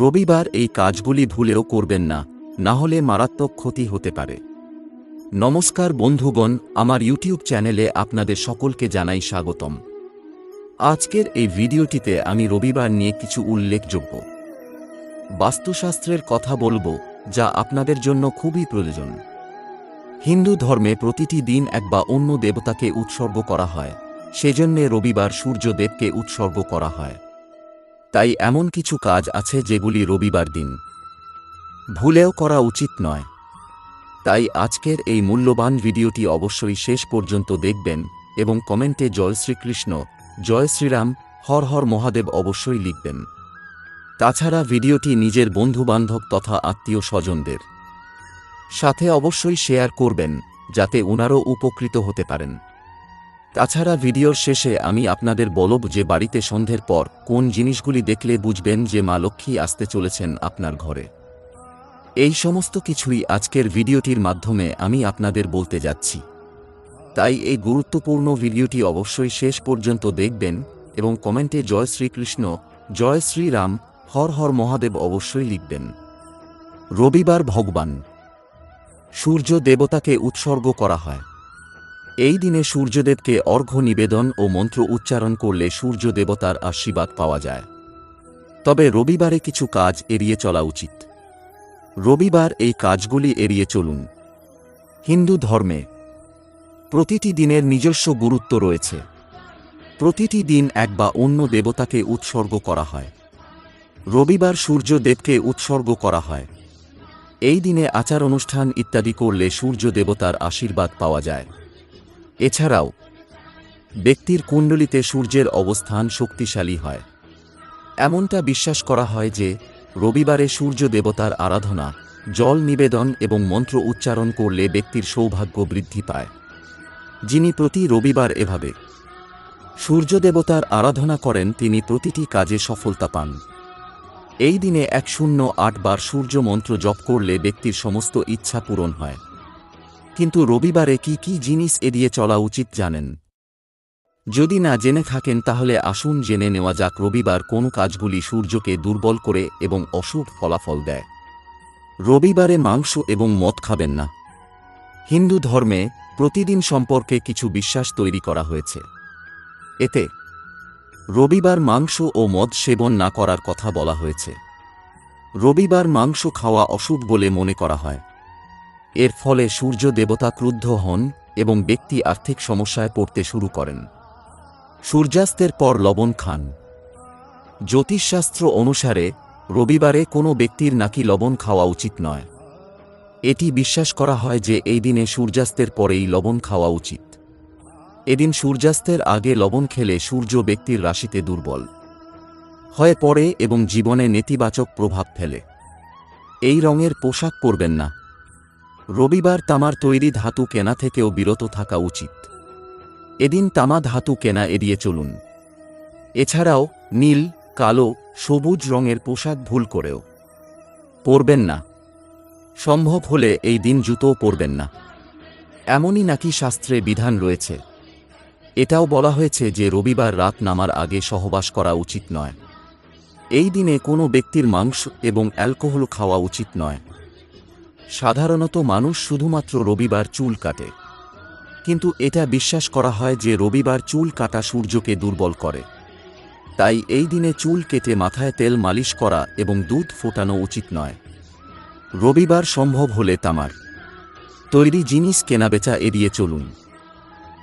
রবিবার এই কাজগুলি ভুলেও করবেন না না হলে মারাত্মক ক্ষতি হতে পারে। নমস্কার বন্ধুগণ, আমার ইউটিউব চ্যানেলে আপনাদের সকলকে জানাই স্বাগতম। আজকের এই ভিডিওটিতে আমি রবিবার নিয়ে কিছু উল্লেখযোগ্য। বাস্তুশাস্ত্রের কথা বলব, যা আপনাদের জন্য খুবই প্রয়োজন। হিন্দু ধর্মে প্রতিটি দিন এক বা অন্য দেবতাকে উৎসর্গ করা হয়, সেজন্যে রবিবার সূর্যদেবকে উৎসর্গ করা হয়। তাই এমন কিছু কাজ আছে যেগুলি রবিবার দিন। ভুলেও করা উচিত নয়। তাই আজকের এই মূল্যবান ভিডিওটি অবশ্যই শেষ পর্যন্ত দেখবেন এবং কমেন্টে জয় শ্রীকৃষ্ণ, জয় শ্রীরাম, হর হর মহাদেব অবশ্যই লিখবেন। তাছাড়া ভিডিওটি নিজের বন্ধুবান্ধব তথা আত্মীয় স্বজনদের সাথে অবশ্যই শেয়ার করবেন, যাতে ওনারও উপকৃত হতে পারেন। তাছাড়া ভিডিওর শেষে আমি আপনাদের বলব যে বাড়িতে সন্ধ্যের পর কোন জিনিসগুলি দেখলে বুঝবেন যে মা লক্ষ্মী আসতে চলেছেন আপনার ঘরে। এই সমস্ত কিছুই আজকের ভিডিওটির মাধ্যমে আমি আপনাদের বলতে যাচ্ছি। তাই এই গুরুত্বপূর্ণ ভিডিওটি অবশ্যই শেষ পর্যন্ত দেখবেন এবং কমেন্টে জয় শ্রীকৃষ্ণ, জয় শ্রীরাম, হর হর মহাদেব অবশ্যই লিখবেন। রবিবার ভগবান। সূর্য দেবতাকে উৎসর্গ করা হয়। এই দিনে সূর্যদেবকে অর্ঘ্য নিবেদন ও মন্ত্র উচ্চারণ করলে সূর্য দেবতার আশীর্বাদ পাওয়া যায়। তবে রবিবারে কিছু কাজ এড়িয়ে চলা উচিত। রবিবার এই কাজগুলি এড়িয়ে চলুন। হিন্দু ধর্মে প্রতিটি দিনের নিজস্ব গুরুত্ব রয়েছে। প্রতিটি দিন এক বা অন্য দেবতাকে উৎসর্গ করা হয়। রবিবার সূর্যদেবকে উৎসর্গ করা হয়। এই দিনে আচার অনুষ্ঠান ইত্যাদি করলে সূর্য দেবতার আশীর্বাদ পাওয়া যায়। এছাড়াও, ব্যক্তির কুণ্ডলিতে সূর্যের অবস্থান শক্তিশালী হয়। এমনটা বিশ্বাস করা হয় যে, রবিবারে সূর্য দেবতার আরাধনা, জল নিবেদন এবং মন্ত্র উচ্চারণ করলে ব্যক্তির সৌভাগ্য বৃদ্ধি পায়। যিনি প্রতি রবিবার এভাবে সূর্য দেবতার আরাধনা করেন, তিনি প্রতিটি কাজে সফলতা পান। এই দিনে এক শূন্য আট বার সূর্য মন্ত্র জপ করলে ব্যক্তির সমস্ত ইচ্ছা পূরণ হয়। কিন্তু রবিবারে কি কি জিনিস এড়িয়ে চলা উচিত জানেন। যদি না জেনে থাকেন তাহলে আসুন জেনে নেওয়া যাক রবিবার কোন কাজগুলি সূর্যকে দুর্বল করে এবং অশুভ ফলাফল দেয়। রবিবারে মাংস এবং মদ খাবেন না। হিন্দু ধর্মে প্রতিদিন সম্পর্কে কিছু বিশ্বাস তৈরি করা হয়েছে। এতে রবিবার মাংস ও মদ সেবন না করার কথা বলা হয়েছে। রবিবার মাংস খাওয়া অশুভ বলে মনে করা হয়। এর ফলে সূর্য দেবতা ক্রুদ্ধ হন এবং ব্যক্তি আর্থিক সমস্যায় পড়তে শুরু করেন। সূর্যাস্তের পর লবণ খান। জ্যোতিষশাস্ত্র অনুসারে, রবিবারে কোনো ব্যক্তির নাকি লবণ খাওয়া উচিত নয়। এটি বিশ্বাস করা হয় যে এই দিনে সূর্যাস্তের পরেই লবণ খাওয়া উচিত। এদিন সূর্যাস্তের আগে লবণ খেলে সূর্য ব্যক্তির রাশিতে দুর্বল হয়ে পড়ে এবং জীবনে নেতিবাচক প্রভাব ফেলে। এই রঙের পোশাক পরবেন না। রবিবার তামার তৈরি ধাতু কেনা থেকেও বিরত থাকা উচিত। এদিন তামা ধাতু কেনা এড়িয়ে চলুন। এছাড়াও, নীল, কালো, সবুজ রঙের পোশাক ভুল করেও। পরবেন না। সম্ভব হলে এই দিন জুতোও পরবেন না। এমনই নাকি শাস্ত্রে বিধান রয়েছে। এটাও বলা হয়েছে যে রবিবার রাত নামার আগে সহবাস করা উচিত নয়। এই দিনে কোনো ব্যক্তির মাংস এবং অ্যালকোহল খাওয়া উচিত নয়। সাধারণত মানুষ শুধুমাত্র রবিবার চুল কাটে। কিন্তু এটা বিশ্বাস করা হয় যে রবিবার চুল কাটা সূর্যকে দুর্বল করে। তাই এই দিনে চুল কেটে মাথায় তেল মালিশ করা এবং দুধ ফোটানো উচিত নয়। রবিবার সম্ভব হলে তামার। তৈরি জিনিস কেনাবেচা এড়িয়ে চলুন।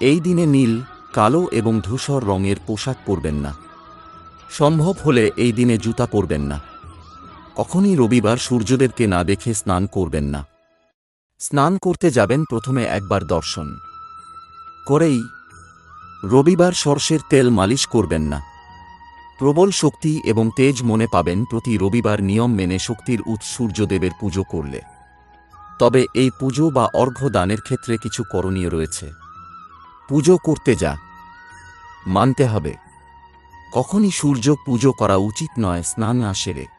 এই দিনে নীল, কালো এবং ধূসর রঙের পোশাক পরবেন না। সম্ভব হলে এই দিনে জুতা পরবেন না। কখনই রবিবার সূর্যদেবকে না দেখে স্নান করবেন না। স্নান করতে যাবেন প্রথমে একবার দর্শন। করেই রবিবার সর্ষের তেল মালিশ করবেন না। প্রবল শক্তি এবং তেজ মনে পাবেন প্রতি রবিবার নিয়ম মেনে শক্তির উৎস সূর্যদেবের পুজো করলে। তবে এই পুজো বা অর্ঘ্য দানের ক্ষেত্রে কিছু করণীয় রয়েছে। পুজো করতে যা। মানতে হবে। কখনই সূর্য পুজো করা উচিত নয়, স্নান না সেরে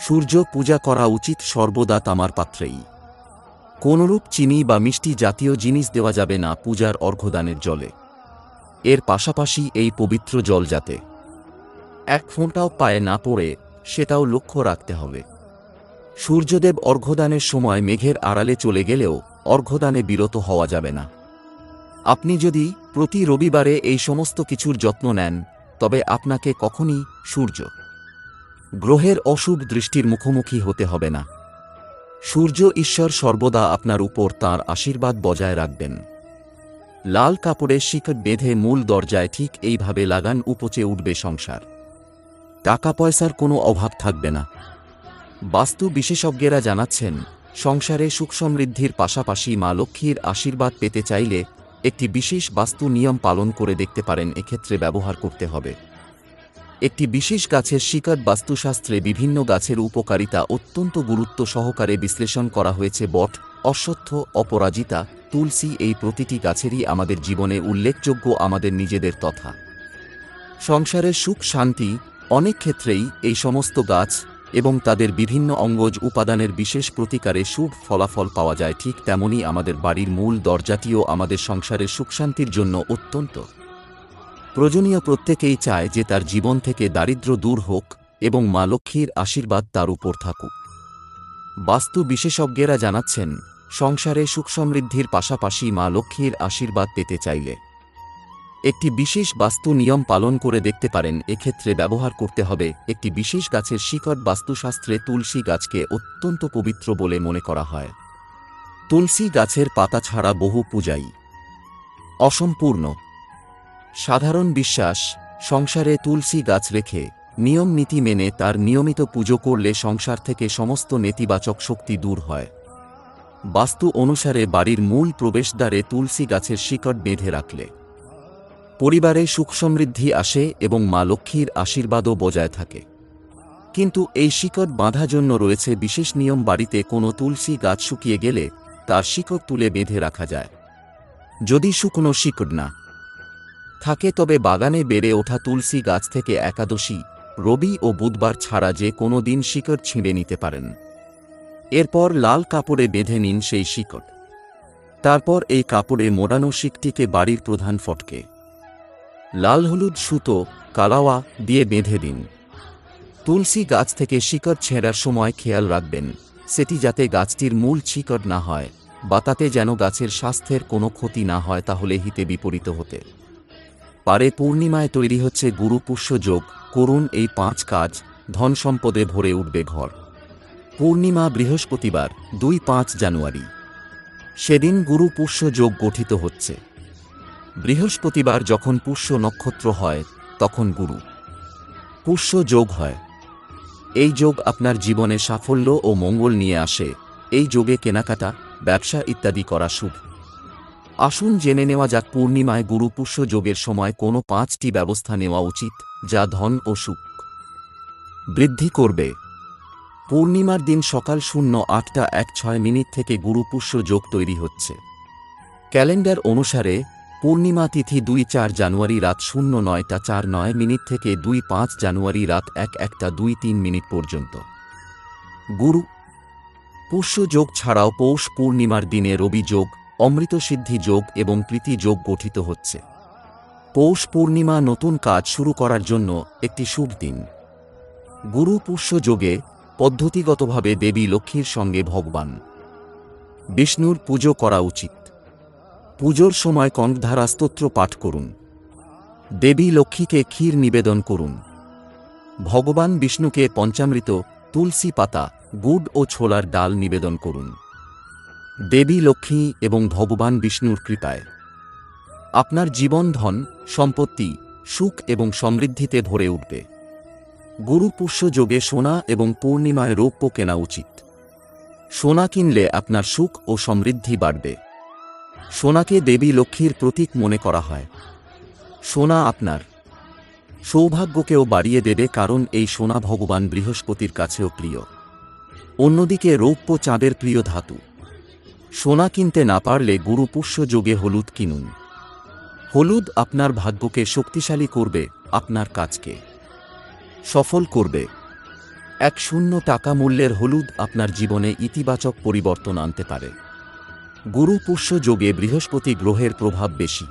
সূর্য পূজা করা উচিত সর্বদা তামার পাত্রেই। কোনরূপ চিনি বা মিষ্টি জাতীয় জিনিস দেওয়া যাবে না পূজার অর্ঘ্যদানের জলে। এর পাশাপাশি এই পবিত্র জল যাতে এক ফোঁটাও পায়ে না পড়ে, সেটাও লক্ষ্য রাখতে হবে। সূর্যদেব অর্ঘ্যদানের সময় মেঘের আড়ালে চলে গেলেও অর্ঘ্যদানে বিরত হওয়া যাবে না। আপনি যদি প্রতি রবিবারে এই সমস্ত কিছুর যত্ন নেন, তবে আপনাকে কখনই সূর্য গ্রহের অশুভ দৃষ্টির মুখোমুখি হতে হবে না। সূর্য ঈশ্বর সর্বদা আপনার উপর তার আশীর্বাদ বজায় রাখবেন। লাল কাপড়ে শিকট বেঁধে মূল দরজায় ঠিক এইভাবে লাগান উপচে উঠবে সংসার। টাকা পয়সার কোনো অভাব থাকবে না। বাস্তু বিশেষজ্ঞেরা জানাচ্ছেন, সংসারে সুখ সমৃদ্ধির পাশাপাশি মা লক্ষ্মীর আশীর্বাদ পেতে চাইলে একটি বিশেষ বাস্তু নিয়ম পালন করে দেখতে পারেন, এক্ষেত্রে ব্যবহার করতে হবে। একটি বিশেষ গাছের শিকার বাস্তুশাস্ত্রে বিভিন্ন গাছের উপকারিতা অত্যন্ত গুরুত্ব সহকারে বিশ্লেষণ করা হয়েছে বট, অশ্বত্থ, অপরাজিতা, তুলসী এই প্রতিটি গাছেরই আমাদের জীবনে উল্লেখযোগ্য আমাদের নিজেদের তথা। সংসারের সুখ, শান্তি অনেক ক্ষেত্রেই এই সমস্ত গাছ এবং তাদের বিভিন্ন অঙ্গজ উপাদানের বিশেষ প্রতিকারে শুভ ফলাফল পাওয়া যায় ঠিক তেমনি আমাদের বাড়ির মূল দরজাটিও আমাদের সংসারের সুখশান্তির জন্য অত্যন্ত। প্রয়োজনীয় প্রত্যেকেই চায় যে তার জীবন থেকে দারিদ্র্য দূর হোক এবং মা লক্ষ্মীর আশীর্বাদ তার উপর থাকুক। বাস্তু বিশেষজ্ঞেরা জানাচ্ছেন, সংসারে সুখ সমৃদ্ধির পাশাপাশি মা লক্ষ্মীর আশীর্বাদ পেতে চাইলে। একটি বিশেষ বাস্তু নিয়ম পালন করে দেখতে পারেন, এক্ষেত্রে ব্যবহার করতে হবে একটি বিশেষ গাছের শিকড় বাস্তুশাস্ত্রে তুলসী গাছকে অত্যন্ত পবিত্র বলে মনে করা হয়। তুলসী গাছের পাতা ছাড়া বহু পূজাই। অসম্পূর্ণ। সাধারণ বিশ্বাস, সংসারে তুলসী গাছ রেখে, নিয়ম নীতি মেনে তার নিয়মিত পুজো করলে সংসার থেকে সমস্ত নেতিবাচক শক্তি দূর হয়। বাস্তু অনুসারে বাড়ির মূল প্রবেশদ্বারে তুলসী গাছের শিকড় বেঁধে রাখলে। পরিবারে সুখ সমৃদ্ধি আসে এবং মা লক্ষ্মীর আশীর্বাদও বজায় থাকে। কিন্তু এই শিকড় বাঁধা জন্য রয়েছে বিশেষ নিয়ম বাড়িতে কোনো তুলসী গাছ শুকিয়ে গেলে তার শিকড় তুলে বেঁধে রাখা যায়। যদি শুকনো শিকড় না থাকে তবে বাগানে বেড়ে ওঠা তুলসী গাছ থেকে একাদশী, রবি ও বুধবার ছাড়া যে কোনো দিন শিকড় ছিঁড়ে নিতে পারেন। এরপর লাল কাপড়ে বেঁধে নিন সেই শিকড়। তারপর এই কাপড়ে মোড়ানো শিকটিকে বাড়ির প্রধান ফটকে। লাল হলুদ সুতো, কালাওয়া দিয়ে বেঁধে দিন। তুলসী গাছ থেকে শিকড় ছেঁড়ার সময় খেয়াল রাখবেন, সেটি যাতে গাছটির মূল শিকড় না হয়, বা তাতে যেন গাছের স্বাস্থ্যের কোনো ক্ষতি না হয় তাহলে হিতে বিপরীত হতে। পারে পূর্ণিমায় তৈরি হচ্ছে গুরু পুষ্য যোগ, করুন এই পাঁচ কাজ, ধন সম্পদে ভরে উঠবে ঘর। পূর্ণিমা বৃহস্পতিবার, দুই পাঁচ জানুয়ারি। সেদিন গুরু পুষ্য যোগ গঠিত হচ্ছে। বৃহস্পতিবার যখন পুষ্য নক্ষত্র হয়, তখন গুরু। পুষ্য যোগ হয়। এই যোগ আপনার জীবনে সাফল্য ও মঙ্গল নিয়ে আসে। এই যোগে কেনাকাটা, ব্যবসা ইত্যাদি করা শুভ। আসুন জেনে নেওয়া যাক পূর্ণিমায় গুরুপুষ্য যোগের সময় কোনো পাঁচটি ব্যবস্থা নেওয়া উচিত, যা ধন ও সুখ। বৃদ্ধি করবে। পূর্ণিমার দিন সকাল শূন্য আটটা এক ছয় মিনিট থেকে গুরু পুষ্য যোগ তৈরি হচ্ছে। ক্যালেন্ডার অনুসারে, পূর্ণিমা তিথি দুই চার জানুয়ারি রাত শূন্য নয়টা চার নয় মিনিট থেকে দুই পাঁচ জানুয়ারি রাত এক একটা দুই তিন মিনিট পর্যন্ত। গুরু। পুষ্য যোগ ছাড়াও পৌষ পূর্ণিমার দিনে রবি যোগ অমৃত সিদ্ধি যোগ এবং প্রীতি যোগ গঠিত হচ্ছে। পৌষ পূর্ণিমা নতুন কাজ শুরু করার জন্য একটি শুভ দিন। গুরু পুষ্য যোগে পদ্ধতিগতভাবে দেবী লক্ষ্মীর সঙ্গে ভগবান। বিষ্ণুর পুজো করা উচিত। পুজোর সময় কণ্ঠধারা স্তোত্র পাঠ করুন। দেবী লক্ষ্মীকে ক্ষীর নিবেদন করুন। ভগবান বিষ্ণুকে পঞ্চামৃত, তুলসী পাতা, গুড় ও ছোলার ডাল নিবেদন করুন। দেবী লক্ষ্মী এবং ভগবান বিষ্ণুর কৃপায়। আপনার জীবন ধন, সম্পত্তি, সুখ এবং সমৃদ্ধিতে ভরে উঠবে। গুরু পুষ্য যোগে সোনা এবং পূর্ণিমায় রৌপ্য কেনা উচিত। সোনা কিনলে আপনার সুখ ও সমৃদ্ধি বাড়বে। সোনাকে দেবী লক্ষ্মীর প্রতীক মনে করা হয়। সোনা আপনার। সৌভাগ্যকেও বাড়িয়ে দেবে কারণ এই সোনা ভগবান বৃহস্পতির কাছেও প্রিয়। অন্যদিকে রৌপ্য চাঁদের প্রিয় ধাতু। সোনা কিনতে না পারলে গুরু পুষ্য যোগে হলুদ কিনুন। হলুদ আপনার ভাগ্যকে শক্তিশালী করবে, আপনার কাজকে সফল করবে। এক শূন্য টাকা মূল্যের হলুদ আপনার জীবনে ইতিবাচক পরিবর্তন আনতে পারে। গুরু পুষ্য যোগে বৃহস্পতি গ্রহের প্রভাব বেশি।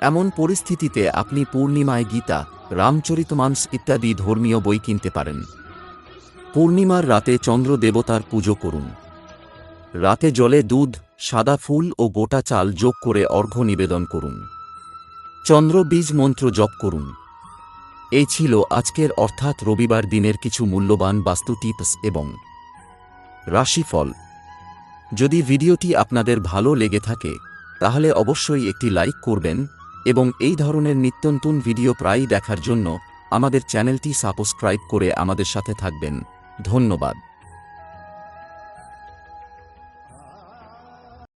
এমন পরিস্থিতিতে আপনি পূর্ণিমায় গীতা, রামচরিতমানস ইত্যাদি ধর্মীয় বই কিনতে পারেন। পূর্ণিমার রাতে চন্দ্র দেবতার পুজো করুন। রাতে জলে দুধ, সাদা ফুল ও গোটা চাল যোগ করে অর্ঘ্য নিবেদন করুন। চন্দ্র বীজ মন্ত্র জপ করুন। এই ছিল আজকের অর্থাৎ রবিবার দিনের কিছু মূল্যবান বাস্তু টিপস এবং রাশিফল। যদি ভিডিওটি আপনাদের ভালো লেগে থাকে, তাহলে অবশ্যই একটি লাইক করবেন এবং এই ধরনের নিত্যন্তন ভিডিও প্রায়ই দেখার জন্য আমাদের চ্যানেলটি সাবস্ক্রাইব করে আমাদের সাথে থাকবেন। ধন্যবাদ।